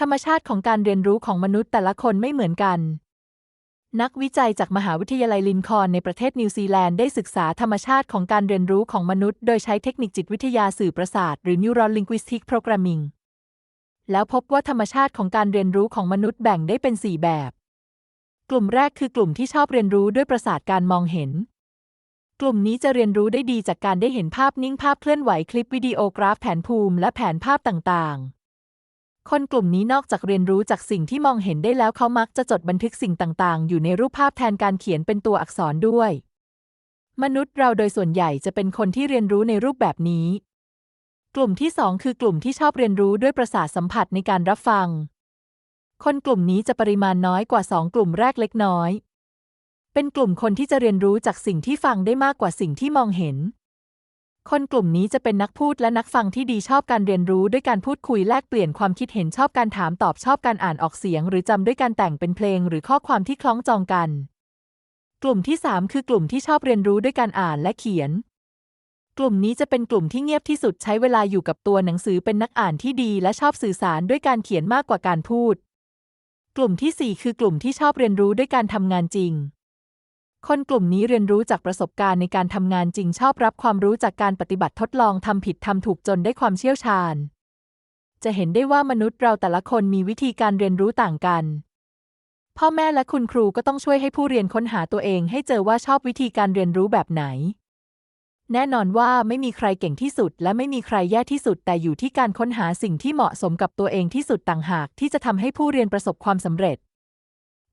ธรรมชาติของการเรียนรู้ของมนุษย์แต่ละคนไม่เหมือนกัน นักวิจัยจากมหาวิทยาลัยลินคอนในประเทศนิวซีแลนด์ได้ศึกษาธรรมชาติของการเรียนรู้ของมนุษย์ โดยใช้เทคนิคจิตวิทยาสื่อประสาท หรือ Neural Linguistic Programming แล้วพบว่าธรรมชาติของการเรียนรู้ของมนุษย์แบ่งได้เป็น 4 แบบ กลุ่มแรกคือกลุ่มที่ชอบเรียนรู้ด้วยประสาทการมองเห็น กลุ่มนี้จะเรียนรู้ได้ดีจากการได้เห็นภาพนิ่งภาพเคลื่อนไหวคลิปวิดีโอกราฟแผนภูมิและแผนภาพต่างๆ คนกลุ่มนี้นอกจากเรียนรู้จากสิ่งที่มองเห็นได้แล้วเขามักจะจดบันทึกสิ่งต่าง ๆ อยู่ในรูปภาพแทนการเขียนเป็นตัวอักษรด้วย มนุษย์เราโดยส่วนใหญ่จะเป็นคนที่เรียนรู้ในรูปแบบนี้ กลุ่มที่สองคือกลุ่มที่ชอบเรียนรู้ด้วยประสาทสัมผัสในการรับฟัง คนกลุ่มนี้จะปริมาณน้อยกว่าสองกลุ่มแรกเล็กน้อย เป็นกลุ่มคนที่จะเรียนรู้จากสิ่งที่ฟังได้มากกว่าสิ่งที่มองเห็น คนกลุ่มนี้จะเป็นนักพูดและนักฟังที่ดีชอบการเรียนรู้ด้วยการพูดคุยแลกเปลี่ยนความคิดเห็นชอบการถามตอบชอบการอ่านออกเสียง หรือจำด้วยการแต่งเป็นเพลงหรือข้อความที่คล้องจองกัน กลุ่มที่ 3 คือกลุ่มที่ชอบเรียนรู้ด้วยการอ่านและเขียน กลุ่มนี้จะเป็นกลุ่มที่เงียบที่สุดใช้เวลาอยู่กับตัวหนังสือเป็นนักอ่านที่ดี และชอบสื่อสารด้วยการเขียนมากกว่าการพูด กลุ่มที่ 4 คือกลุ่มที่ชอบเรียนรู้ด้วยการทำงานจริง คนกลุ่มนี้เรียนรู้จากประสบการณ์ในการทำงานจริงชอบรับความรู้จากการปฏิบัติทดลองทำผิดทำถูกจนได้ความเชี่ยวชาญ จะเห็นได้ว่ามนุษย์เราแต่ละคนมีวิธีการเรียนรู้ต่างกัน พ่อแม่และคุณครูก็ต้องช่วยให้ผู้เรียนค้นหาตัวเองให้เจอว่าชอบวิธีการเรียนรู้แบบไหน แน่นอนว่าไม่มีใครเก่งที่สุด และไม่มีใครแย่ที่สุด แต่อยู่ที่การค้นหาสิ่งที่เหมาะสมกับตัวเองที่สุดต่างหาก ที่จะทำให้ผู้เรียนประสบความสำเร็จ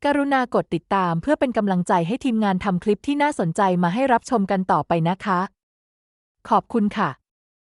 กรุณากดติดตามเพื่อเป็นกำลังใจให้ทีมงานทำคลิปที่น่าสนใจมาให้รับชมกันต่อไปนะคะ ขอบคุณค่ะ